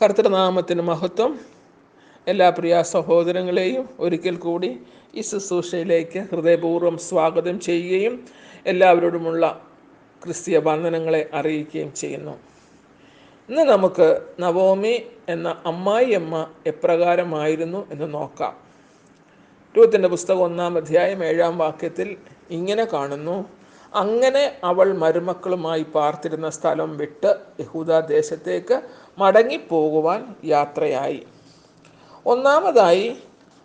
കർത്തൃനാമത്തിന് മഹത്വം. എല്ലാ പ്രിയ സഹോദരങ്ങളെയും ഒരിക്കൽ കൂടി ഈ ശുശ്രൂഷയിലേക്ക് ഹൃദയപൂർവം സ്വാഗതം ചെയ്യുകയും എല്ലാവരോടുമുള്ള ക്രിസ്തീയ വന്ദനങ്ങളെ അറിയിക്കുകയും ചെയ്യുന്നു. ഇന്ന് നമുക്ക് നവോമി എന്ന അമ്മായിയമ്മ എപ്രകാരമായിരുന്നു എന്ന് നോക്കാം. രൂപത്തിന്റെ പുസ്തകം ഒന്നാം അധ്യായം ഏഴാം വാക്യത്തിൽ ഇങ്ങനെ കാണുന്നു അങ്ങനെ അവൾ മരുമക്കളുമായി പാർത്തിരുന്ന സ്ഥലം വിട്ട് യഹൂദ ദേശത്തേക്ക് മടങ്ങിപ്പോകുവാൻ യാത്രയായി. ഒന്നാമതായി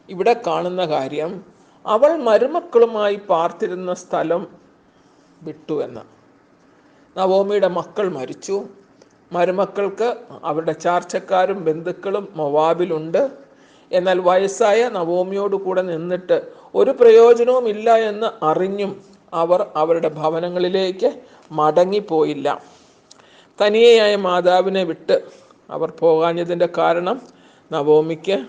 ഇവിടെ കാണുന്ന കാര്യം അവൾ മരുമക്കളുമായി പാർത്തിരുന്ന സ്ഥലം വിട്ടു എന്ന്. നവോമിയുടെ മക്കൾ മരിച്ചു. മരുമക്കൾക്ക് അവരുടെ ചാർച്ചക്കാരും ബന്ധുക്കളും മൊവാബിലുണ്ട്. എന്നാൽ വയസ്സായ നവോമിയോട് കൂടെ നിന്നിട്ട് ഒരു പ്രയോജനവും ഇല്ല എന്ന് അറിഞ്ഞും അവർ അവരുടെ ഭവനങ്ങളിലേക്ക് മടങ്ങിപ്പോയില്ല. തനിയെയായ മാതാവിനെ വിട്ട് അവർ പോകാഞ്ഞതിന്റെ കാരണം നവോമിക്ക്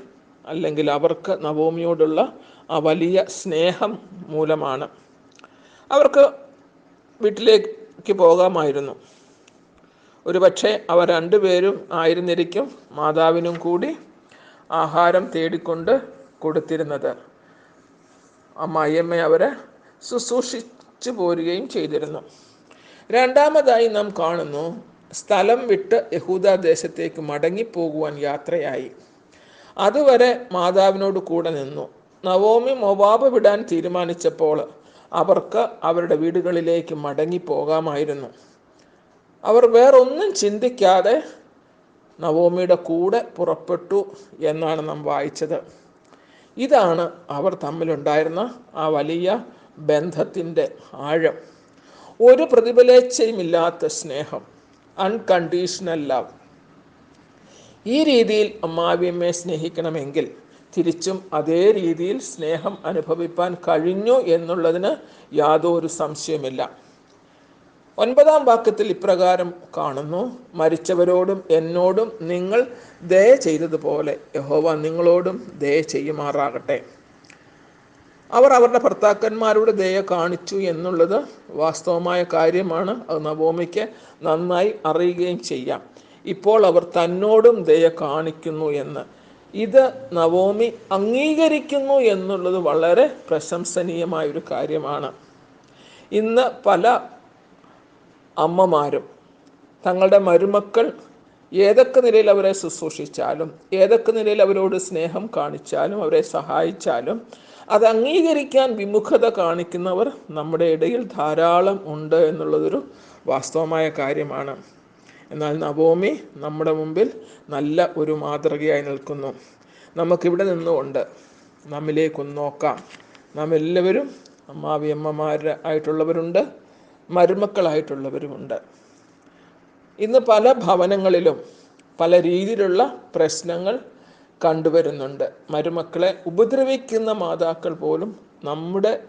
അല്ലെങ്കിൽ അവർക്ക് നവോമിയോടുള്ള ആ വലിയ സ്നേഹം മൂലമാണ്. അവർക്ക് വീട്ടിലേക്ക് പോകാമായിരുന്നു. ഒരു പക്ഷേ അവർ രണ്ടുപേരും ആയിരുന്നിരിക്കും മാതാവിനും കൂടി ആഹാരം തേടിക്കൊണ്ട് കൊടുത്തിരുന്നത്. അമ്മായിയമ്മ അവരെ ശുശ്രൂഷിച്ചു പോരുകയും ചെയ്തിരുന്നു. രണ്ടാമതായി നാം കാണുന്നു സ്ഥലം വിട്ട് യഹൂദ ദേശത്തേക്ക് മടങ്ങിപ്പോകുവാൻ യാത്രയായി. അതുവരെ മാതാവിനോട് കൂടെ നിന്നു. നവോമി മൊവാബ് വിടാൻ തീരുമാനിച്ചപ്പോൾ അവർക്ക് അവരുടെ വീടുകളിലേക്ക് മടങ്ങി മടങ്ങിപ്പോകാമായിരുന്നു. അവർ വേറൊന്നും ചിന്തിക്കാതെ നവോമിയുടെ കൂടെ പുറപ്പെട്ടു എന്നാണ് നാം വായിച്ചത്. ഇതാണ് അവർ തമ്മിലുണ്ടായിരുന്ന ആ വലിയ ബന്ധത്തിന്റെ ആഴം. ഒരു പ്രതിഫലേച്ഛയുമില്ലാത്ത സ്നേഹം. അൺകണ്ടീഷണൽ ലവ് ഈ രീതിയിൽ അമ്മാവിയമ്മയെ സ്നേഹിക്കണമെങ്കിൽ തിരിച്ചും അതേ രീതിയിൽ സ്നേഹം അനുഭവിപ്പാൻ കഴിഞ്ഞു എന്നുള്ളതിന് യാതൊരു സംശയമില്ല ഒൻപതാം വാക്യത്തിൽ ഇപ്രകാരം കാണുന്നു മരിച്ചവരോടും എന്നോടും നിങ്ങൾ ദയ ചെയ്തതുപോലെ യഹോവ നിങ്ങളോടും ദയ ചെയ്യുമാറാകട്ടെ. അവർ അവരുടെ ഭർത്താക്കന്മാരുടെ ദയ കാണിച്ചു എന്നുള്ളത് വാസ്തവമായ കാര്യമാണ്. അത് നവോമിക്ക് നന്നായി അറിയുകയും ചെയ്യാം. ഇപ്പോൾ അവർ തന്നോടും ദയ കാണിക്കുന്നു എന്ന്. ഇത് നവോമി അംഗീകരിക്കുന്നു എന്നുള്ളത് വളരെ പ്രശംസനീയമായൊരു കാര്യമാണ്. ഇന്ന് പല അമ്മമാരും തങ്ങളുടെ മരുമക്കൾ ഏതൊക്കെ നിലയിൽ അവരെ ശുശ്രൂഷിച്ചാലും ഏതൊക്കെ നിലയിൽ അവരോട് സ്നേഹം കാണിച്ചാലും അവരെ സഹായിച്ചാലും അത് അംഗീകരിക്കാൻ വിമുഖത കാണിക്കുന്നവർ നമ്മുടെ ഇടയിൽ ധാരാളം ഉണ്ട് എന്നുള്ളതൊരു വാസ്തവമായ കാര്യമാണ്. എന്നാൽ നവോമി നമ്മുടെ മുമ്പിൽ നല്ല ഒരു മാതൃകയായി നിൽക്കുന്നു. നമുക്കിവിടെ നിന്നുകൊണ്ട് നമ്മിലേക്കൊന്ന് നോക്കാം. നാം എല്ലാവരും അമ്മാവിയമ്മമാർ ആയിട്ടുള്ളവരുണ്ട് മരുമക്കളായിട്ടുള്ളവരുമുണ്ട്. ഇന്ന് പല ഭവനങ്ങളിലും പല രീതിയിലുള്ള പ്രശ്നങ്ങൾ കണ്ടുവരുന്നുണ്ട്. മരുമക്കളെ ഉപദ്രവിക്കുന്ന മാതാക്കൾ പോലും നമ്മുടെ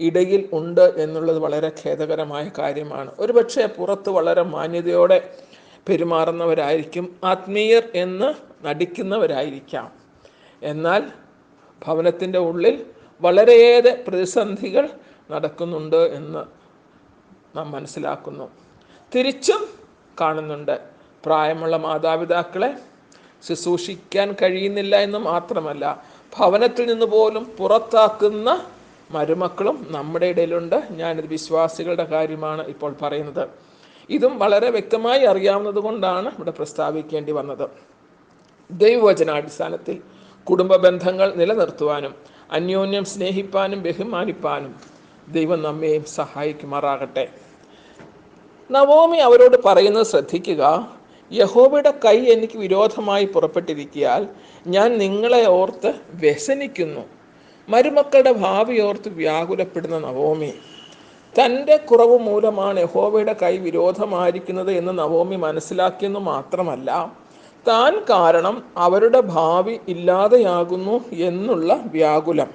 ഇടയിൽ ഉണ്ട് എന്നുള്ളത് വളരെ ഖേദകരമായ കാര്യമാണ്. ഒരുപക്ഷെ പുറത്ത് വളരെ മാന്യതയോടെ പെരുമാറുന്നവരായിരിക്കും ആത്മീയർ എന്ന് നടിക്കുന്നവരായിരിക്കാം. എന്നാൽ ഭവനത്തിന്റെ ഉള്ളിൽ വളരെയേറെ പ്രതിസന്ധികൾ നടക്കുന്നുണ്ട് എന്ന് നാം മനസ്സിലാക്കുന്നു. തിരിച്ചും കാണുന്നുണ്ട്. പ്രായമുള്ള മാതാപിതാക്കളെ ശുശ്രൂഷിക്കാൻ കഴിയുന്നില്ല എന്ന് മാത്രമല്ല ഭവനത്തിൽ നിന്ന് പോലും പുറത്താക്കുന്ന മരുമക്കളും നമ്മുടെ ഇടയിലുണ്ട്. ഞാനിത് വിശ്വാസികളുടെ കാര്യമാണ് ഇപ്പോൾ പറയുന്നത്. ഇതും വളരെ വ്യക്തമായി അറിയാവുന്നത് കൊണ്ടാണ് ഇവിടെ പ്രസ്താവിക്കേണ്ടി വന്നത്. ദൈവവചനാടിസ്ഥാനത്തിൽ കുടുംബ ബന്ധങ്ങൾ നിലനിർത്തുവാനും അന്യോന്യം സ്നേഹിപ്പാനും ബഹുമാനിപ്പാനും ദൈവം നമ്മെയും സഹായിക്കുമാറാകട്ടെ. നവോമി അവരോട് പറയുന്നത് ശ്രദ്ധിക്കുക. യഹോബയുടെ കൈ എനിക്ക് വിരോധമായി പുറപ്പെട്ടിരിക്കിയാൽ ഞാൻ നിങ്ങളെ ഓർത്ത് വ്യസനിക്കുന്നു. മരുമക്കളുടെ ഭാവി ഓർത്ത് വ്യാകുലപ്പെടുന്ന നവോമി. തന്റെ കുറവ് മൂലമാണ് യഹോബയുടെ കൈ വിരോധമായിരിക്കുന്നത് എന്ന് നവോമി മനസ്സിലാക്കിയെന്ന് മാത്രമല്ല താൻ കാരണം അവരുടെ ഭാവി ഇല്ലാതെയാകുന്നു എന്നുള്ള വ്യാകുലം.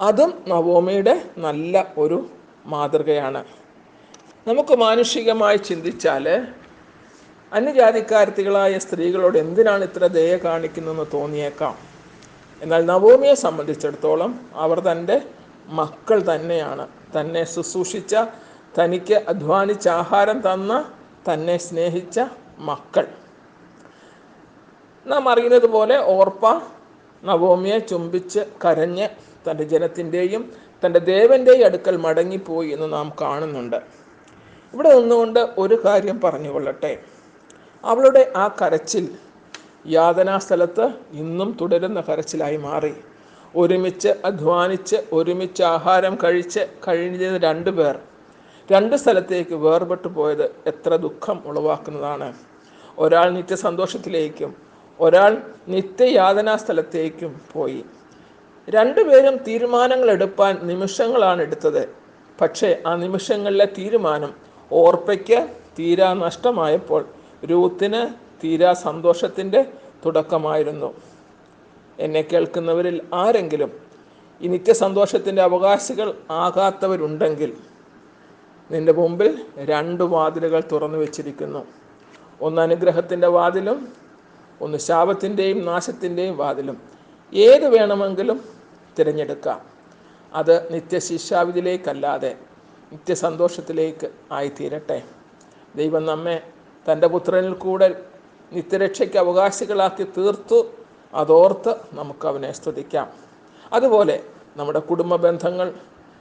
അതും നവോമിയുടെ നല്ല ഒരു മാതൃകയാണ്. നമുക്ക് മാനുഷികമായി ചിന്തിച്ചാൽ അന്യജാതിക്കാരത്തികളായ സ്ത്രീകളോട് എന്തിനാണ് ഇത്ര ദയ കാണിക്കുന്നതെന്ന് തോന്നിയേക്കാം. എന്നാൽ നവോമിയെ സംബന്ധിച്ചിടത്തോളം അവർ തന്റെ മക്കൾ തന്നെയാണ്. തന്നെ ശുശ്രൂഷിച്ച തനിക്ക് അധ്വാനിച്ച ആഹാരം തന്ന തന്നെ സ്നേഹിച്ച മക്കൾ. നാം അറിയുന്നത് പോലെ ഓർപ്പ നവോമിയെ ചുംബിച്ച് കരഞ്ഞ് തന്റെ ജനത്തിന്റെയും തന്റെ ദേവന്റെയും അടുക്കൽ മടങ്ങിപ്പോയി എന്ന് നാം കാണുന്നുണ്ട്. ഇവിടെ നിന്നുകൊണ്ട് ഒരു കാര്യം പറഞ്ഞുകൊള്ളട്ടെ. അവളുടെ ആ കരച്ചിൽ യാതനാ സ്ഥലത്ത് ഇന്നും തുടരുന്ന കരച്ചിലായി മാറി. ഒരുമിച്ച് അധ്വാനിച്ച് ഒരുമിച്ച് ആഹാരം കഴിച്ച് കഴിഞ്ഞത് രണ്ട് പേർ. രണ്ട് സ്ഥലത്തേക്ക് വേർപെട്ടു പോയത് എത്ര ദുഃഖം ഉളവാക്കുന്നതാണ്. ഒരാൾ നിത്യ സന്തോഷത്തിലേക്കും ഒരാൾ നിത്യയാതനാ സ്ഥലത്തേക്കും പോയി രണ്ടുപേരും തീരുമാനങ്ങൾ എടുപ്പാൻ നിമിഷങ്ങളാണ് എടുത്തത്. പക്ഷേ ആ നിമിഷങ്ങളിലെ തീരുമാനം ഓർപ്പയ്ക്ക് തീരാ നഷ്ടമായപ്പോൾ രൂത്തിന് തീരാ സന്തോഷത്തിന്റെ തുടക്കമായിരുന്നു. എന്നെ കേൾക്കുന്നവരിൽ ആരെങ്കിലും ഈ നിത്യസന്തോഷത്തിന്റെ അവകാശികൾ ആകാത്തവരുണ്ടെങ്കിൽ നിന്റെ മുമ്പിൽ രണ്ട് വാതിലുകൾ തുറന്നു വെച്ചിരിക്കുന്നു. ഒന്ന് അനുഗ്രഹത്തിന്റെ വാതിലും ഒന്ന് ശാപത്തിന്റെയും നാശത്തിന്റെയും വാതിലും. ഏത് വേണമെങ്കിലും തിരഞ്ഞെടുക്കാം. അത് നിത്യശിക്ഷാവിധിയിലേക്കല്ലാതെ നിത്യസന്തോഷത്തിലേക്ക് ആയിത്തീരട്ടെ. ദൈവം നമ്മെ തന്റെ പുത്രനിൽ കൂടെ നിത്യരക്ഷയ്ക്ക് അവകാശികളാക്കി തീർത്തു. അതോർത്ത് നമുക്ക് അവനെ സ്തുതിക്കാം. അതുപോലെ നമ്മുടെ കുടുംബ ബന്ധങ്ങൾ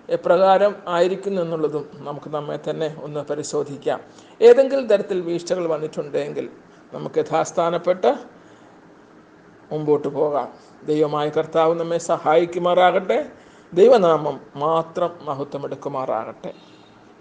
എപ്രകാരം ആയിരിക്കുന്നു എന്നുള്ളതും നമുക്ക് നമ്മെ തന്നെ ഒന്ന് പരിശോധിക്കാം. ഏതെങ്കിലും തരത്തിൽ വീഴ്ചകൾ വന്നിട്ടുണ്ടെങ്കിൽ നമുക്ക് യഥാസ്ഥാനപ്പെട്ട് മുമ്പോട്ട് പോകാം. ദൈവമായ കർത്താവ് നമ്മെ സഹായിക്കുമാറാകട്ടെ. ദൈവനാമം മാത്രം മഹത്വമെടുക്കുമാറാകട്ടെ.